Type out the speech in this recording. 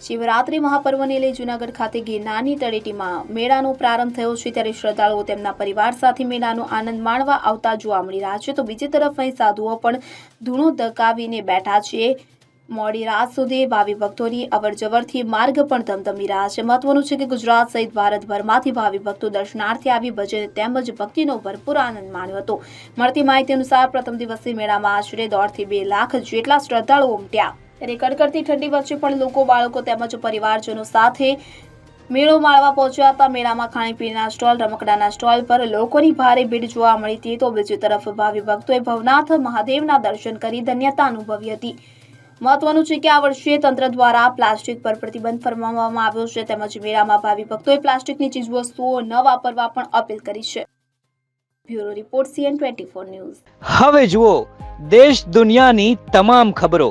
શિવરાત્રી મહાપર્વને લઈ જૂનાગઢ ખાતે ગિરનારની તળેટીમાં મેળાનો પ્રારંભ થયો છે ત્યારે શ્રદ્ધાળુઓ તેમના પરિવાર સાથે મેળાનો આનંદ માણવા આવતા જોવા મળી રહ્યા છે. તો બીજી તરફ અહીં સાધુઓ પણ ધૂણો દકાવીને બેઠા છે. મોડી રાત સુધી ભાવિ ભક્તોની અવરજવરથી માર્ગ પણ ધમધમી રહ્યા છે. મહત્વનું છે કે ગુજરાત સહિત ભારતભરમાંથી ભાવિ ભક્તો દર્શનાર્થે આવી ભજન તેમજ ભક્તિનો ભરપૂર આનંદ માણ્યો હતો. મળતી માહિતી અનુસાર પ્રથમ દિવસથી મેળામાં આશરે દોઢથી બે લાખ જેટલા શ્રદ્ધાળુઓ ઉમટ્યા. ત્યારે કડકડતી ઠંડી વચ્ચે પણ લોકો, બાળકો તેમજ પરિવારજનો સાથે મેળો માળવા પહોંચ્યા હતા. મેળામાં ખાણીપીણીના સ્ટોલ, રમકડાના સ્ટોલ પર લોકોની ભારે ભીડ જોવા મળી હતી. તો બીજી તરફ ભાવિ ભક્તોએ ભવનાથ મહાદેવના દર્શન કરી ધન્યતા અનુભવી હતી. મહત્વનું છે કે આ વર્ષે તંત્ર દ્વારા પ્લાસ્ટિક પર પ્રતિબંધ ફરમાવવામાં આવ્યો છે. તેમજ મેળામાં ભાવિ ભક્તોએ પ્લાસ્ટિકની ચીજવસ્તુઓ ન વાપરવા પણ અપીલ કરી છે. Bureau report CN twenty news. હવે જુઓ, દેશ દુનિયાની તમામ ખબરો.